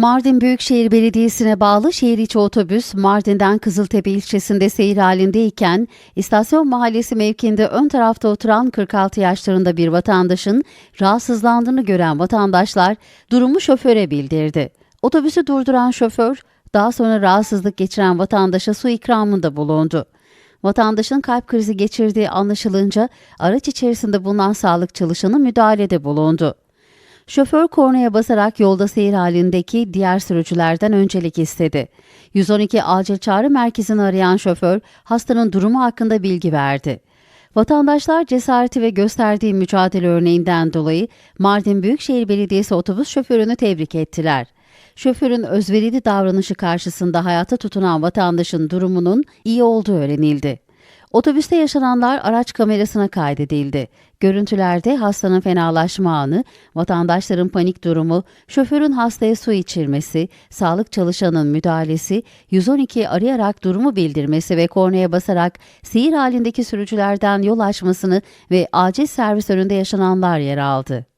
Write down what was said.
Mardin Büyükşehir Belediyesi'ne bağlı şehir içi otobüs Mardin'den Kızıltepe ilçesinde seyir halindeyken istasyon mahallesi mevkiinde ön tarafta oturan 46 yaşlarında bir vatandaşın rahatsızlandığını gören vatandaşlar durumu şoföre bildirdi. Otobüsü durduran şoför daha sonra rahatsızlık geçiren vatandaşa su ikramında bulundu. Vatandaşın kalp krizi geçirdiği anlaşılınca araç içerisinde bulunan sağlık çalışanı müdahalede bulundu. Şoför kornaya basarak yolda seyir halindeki diğer sürücülerden öncelik istedi. 112 acil çağrı merkezini arayan şoför hastanın durumu hakkında bilgi verdi. Vatandaşlar cesareti ve gösterdiği mücadele örneğinden dolayı Mardin Büyükşehir Belediyesi otobüs şoförünü tebrik ettiler. Şoförün özverili davranışı karşısında hayata tutunan vatandaşın durumunun iyi olduğu öğrenildi. Otobüste yaşananlar araç kamerasına kaydedildi. Görüntülerde hastanın fenalaşma anı, vatandaşların panik durumu, şoförün hastaya su içirmesi, sağlık çalışanının müdahalesi, 112 arayarak durumu bildirmesi ve kornaya basarak seyir halindeki sürücülerden yol açmasını ve acil servis önünde yaşananlar yer aldı.